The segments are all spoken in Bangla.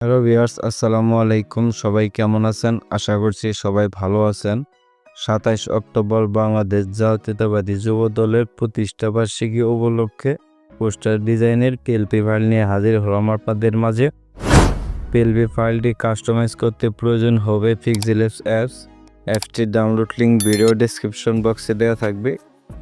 হ্যালো ভিউয়ার্স, আসসালামু আলাইকুম। সবাই কেমন আছেন? আশা করছি সবাই ভালো আছেন। সাতাইশ অক্টোবর বাংলাদেশ জাতীয়তাবাদী যুব দলের প্রতিষ্ঠা বার্ষিকী উপলক্ষে পোস্টার ডিজাইনের পিএলপি ফাইল নিয়ে হাজির হলাম আপনাদের মাঝে। পিএলপি ফাইলটি কাস্টমাইজ করতে প্রয়োজন হবে পিক্সেলস অ্যাপস অ্যাপসটির ডাউনলোড লিঙ্ক ভিডিও ডেসক্রিপশন বক্সে দেওয়া থাকবে।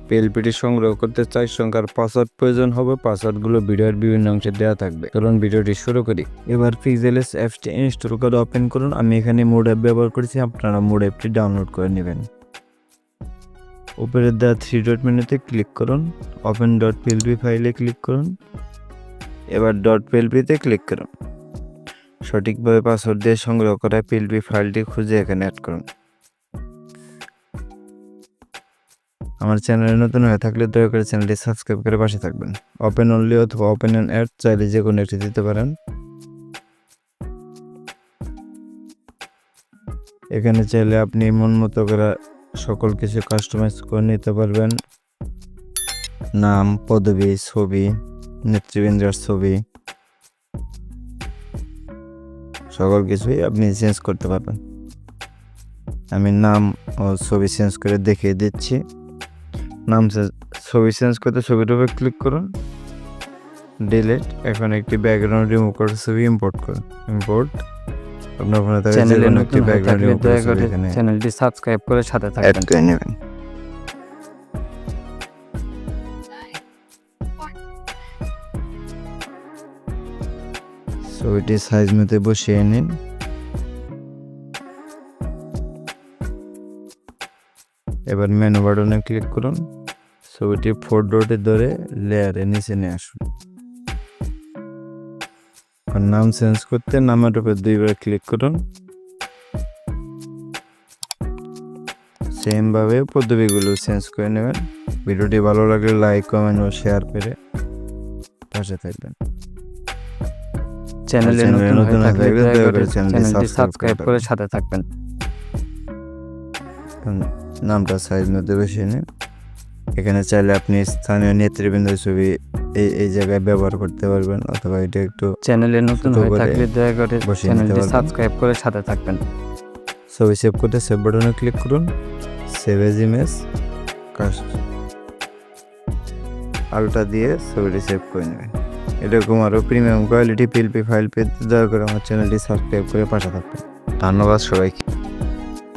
পিএলপিটি সংগ্রহ করতে চার সংখ্যার পাসওয়ার্ড প্রয়োজন হবে পাসওয়ার্ডগুলো ভিডিওর বিভিন্ন অংশে দেওয়া থাকবে। চলুন ভিডিওটি শুরু করি। এবার পিক্সেলস অ্যাপসটি ইনস্টল করে ওপেন করুন। আমি এখানে মোড অ্যাপ ব্যবহার করেছি, আপনারা মোড অ্যাপটি ডাউনলোড করে নেবেন। উপরে দেওয়া থ্রি ডট মেনুতে ক্লিক করুন। ওপেন ডট পিএলপি ফাইলে ক্লিক করুন। এবার ডট পিএলপিতে ক্লিক করুন। সঠিকভাবে পাসওয়ার্ড দিয়ে সংগ্রহ করা পিএলপি ফাইলটি খুঁজে এখানে অ্যাড করুন। আমার চ্যানেলে নতুন হয়ে থাকলে দয়া করে চ্যানেলটি সাবস্ক্রাইব করে পাশে থাকবেন। ওপেন অনলি অথবা ওপেন অ্যান্ড অ্যাড চাইলে যে কোনো একটি দিতে পারেন। এখানে চাইলে আপনি মন মতো করে সকল কিছু কাস্টমাইজ করে নিতে পারবেন। নাম, পদবি, ছবি, নেতৃবৃন্দের ছবি। সকল কিছুই আপনি চেঞ্জ করতে পারবেন। আমি নাম ও ছবি চেঞ্জ করে দেখিয়ে দিচ্ছি। নাম ছবি চেঞ্জ করতে ছবির উপর ক্লিক করুন। ডিলিট এখন একটি ব্যাকগ্রাউন্ড রিমুভ করে ছবি ইম্পোর্ট করুন। ইম্পোর্ট আপনার ফোনে থাকা যে চ্যানেলে কোনো একটি ব্যাকগ্রাউন্ড রিমুভ করে ছবি এখানে চ্যানেলটি সাবস্ক্রাইব করে সাথে অ্যাড থাকবেন। করে নেবেন। ছবিটি সাইজ মতো বসিয়ে নিন। এবার মেনু বাটনে ক্লিক করুন। ছবিটি ফোর ডটে ধরে লেয়ারে নিচে নিয়ে আসুন। আর নাম চেঞ্জ করতে নামের উপর দুইবার ক্লিক করুন। সেম ভাবে পদ্ধতিগুলো চেঞ্জ করে নেবেন। ভিডিওটি ভালো লাগলে লাইক কমেন্ট ও শেয়ার করে পাশে থাকবেন। চ্যানেলে নতুন হয়ে থাকলে চ্যানেলটি সাবস্ক্রাইব করে সাথে থাকবেন। নামটা সাইজ মধ্যে বসিয়ে নিন এখানে চাইলে আপনি স্থানীয় নেতৃবৃন্দের ছবি এই এই জায়গায় ব্যবহার করতে পারবেন অথবা এটা একটু চ্যানেলে নতুন হয়ে থাকলে দয়া করে চ্যানেলটি সাবস্ক্রাইব করে সাথে থাকবেন। ছবি সেভ করতে সেভ বাটনে ক্লিক করুন। সেভ এজ ইমেজ কাস্ট আলটা দিয়ে ছবিটি সেভ করে নেবেন। এরকম আরও প্রিমিয়াম কোয়ালিটি পিএলপি ফাইল পেতে দয়া করে আমার চ্যানেলটি সাবস্ক্রাইব করে পাশে থাকবেন। ধন্যবাদ সবাইকে।